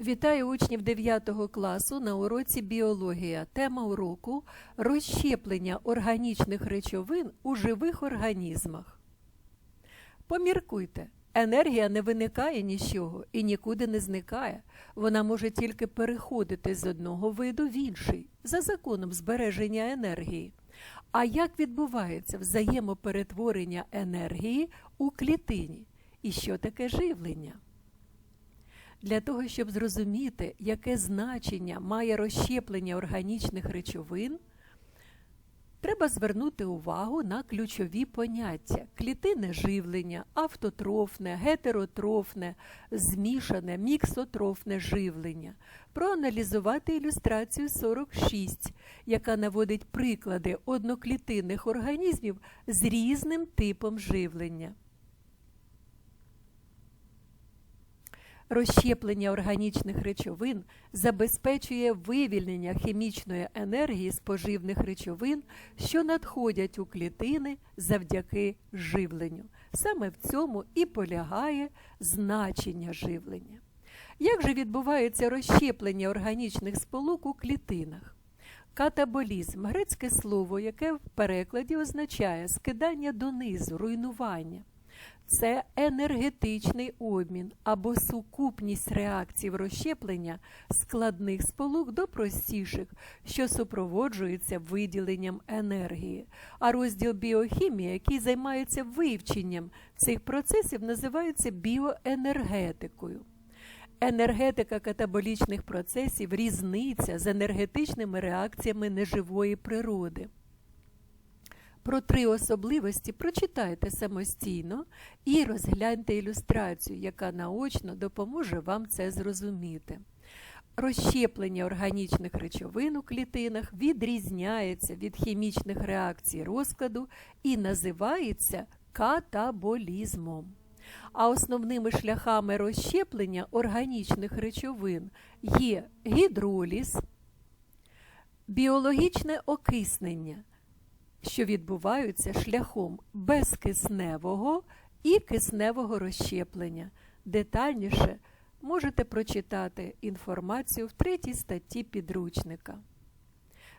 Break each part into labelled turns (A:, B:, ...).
A: Вітаю учнів 9 класу на уроці біологія. Тема уроку розщеплення органічних речовин у живих організмах. Поміркуйте, енергія не виникає ні з чого і нікуди не зникає. Вона може тільки переходити з одного виду в інший за законом збереження енергії. А як відбувається взаємоперетворення енергії у клітині? І що таке живлення? Для того, щоб зрозуміти, яке значення має розщеплення органічних речовин, треба звернути увагу на ключові поняття: клітинне живлення, автотрофне, гетеротрофне, змішане, міксотрофне живлення, проаналізувати ілюстрацію 46, яка наводить приклади одноклітинних організмів з різним типом живлення. Розщеплення органічних речовин забезпечує вивільнення хімічної енергії з поживних речовин, що надходять у клітини завдяки живленню. Саме в цьому і полягає значення живлення. Як же відбувається розщеплення органічних сполук у клітинах? Катаболізм грецьке слово, яке в перекладі означає скидання донизу, руйнування. Це енергетичний обмін або сукупність реакцій розщеплення складних сполук до простіших, що супроводжується виділенням енергії. А розділ біохімії, який займається вивченням цих процесів, називається біоенергетикою. Енергетика катаболічних процесів різниця з енергетичними реакціями неживої природи. Про три особливості прочитайте самостійно і розгляньте ілюстрацію, яка наочно допоможе вам це зрозуміти. Розщеплення органічних речовин у клітинах відрізняється від хімічних реакцій розкладу і називається катаболізмом. А основними шляхами розщеплення органічних речовин є гідроліз, біологічне окиснення що відбуваються шляхом безкисневого і кисневого розщеплення. Детальніше можете прочитати інформацію в третій статті підручника.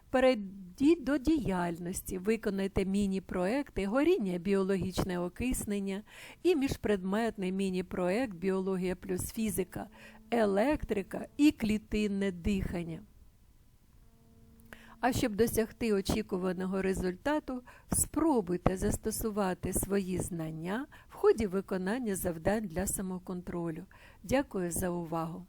A: Перейдіть до діяльності, виконайте міні-проекти горіння біологічне окиснення і міжпредметний міні-проект Біологія плюс фізика, електрика і клітинне дихання. А щоб досягти очікуваного результату, спробуйте застосувати свої знання в ході виконання завдань для самоконтролю. Дякую за увагу!